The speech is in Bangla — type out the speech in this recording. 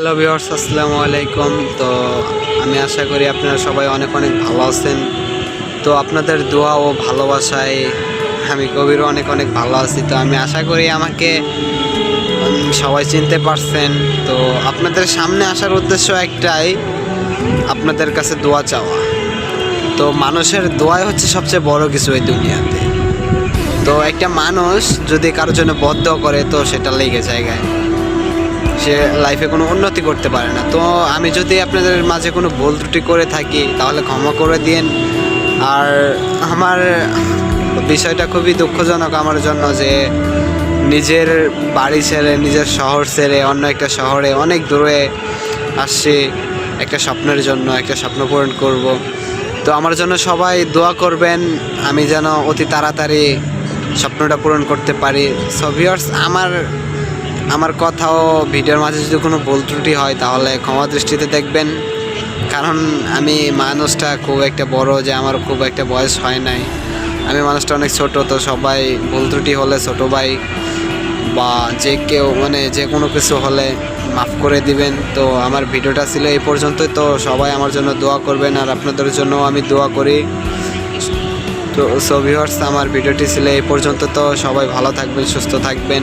হ্যালো ভিউয়ার্স, আসসালামু আলাইকুম। তো আমি আশা করি আপনারা সবাই অনেক অনেক ভালো আছেন। তো আপনাদের দোয়া ও ভালোবাসায় আমি কবিরও অনেক অনেক ভালো আছি। তো আমি আশা করি আমাকে সবাই চিনতে পারছেন। তো আপনাদের সামনে আসার উদ্দেশ্য একটাই, আপনাদের কাছে দোয়া চাওয়া। তো মানুষের দোয়াই হচ্ছে সবচেয়ে বড় কিছু এই দুনিয়াতে। তো একটা মানুষ যদি কারোর জন্য বদ্ধ করে, তো সেটা লেগে জায়গায় সে লাইফে কোনো উন্নতি করতে পারে না। তো আমি যদি আপনাদের মাঝে কোনো ভুল ত্রুটি করে থাকি, তাহলে ক্ষমা করে দিন আর আমার বিষয়টা খুবই দুঃখজনক আমার জন্য যে নিজের বাড়ি ছেড়ে, নিজের শহর ছেড়ে, অন্য একটা শহরে অনেক দূরে আসছি, একটা স্বপ্নের জন্য, একটা স্বপ্ন পূরণ করব। তো আমার জন্য সবাই দোয়া করবেন, আমি যেন অতি তাড়াতাড়ি স্বপ্নটা পূরণ করতে পারি। সো ভিউয়ার্স আমার আমার কথাও ভিডিওর মাঝে যদি কোনো ভুল ত্রুটি হয়, তাহলে ক্ষমা দৃষ্টিতে দেখবেন। কারণ আমি মানুষটা খুব একটা বড় যে আমার খুব একটা বয়স হয় নাই। আমি মানুষটা অনেক ছোট, তো সবাই ভুল ত্রুটি হলে ছোট ভাই বা যে কেউ মানে যে কোনো কিছু হলে মাফ করে দিবেন। তো আমার ভিডিওটা ছিল এই পর্যন্তই, তো সবাই আমার জন্য দোয়া করবেন আর আপনাদের জন্য আমি দোয়া করি। তো সো আমার ভিডিওটি ছিল এই পর্যন্ত, তো সবাই ভালো থাকবেন, সুস্থ থাকবেন।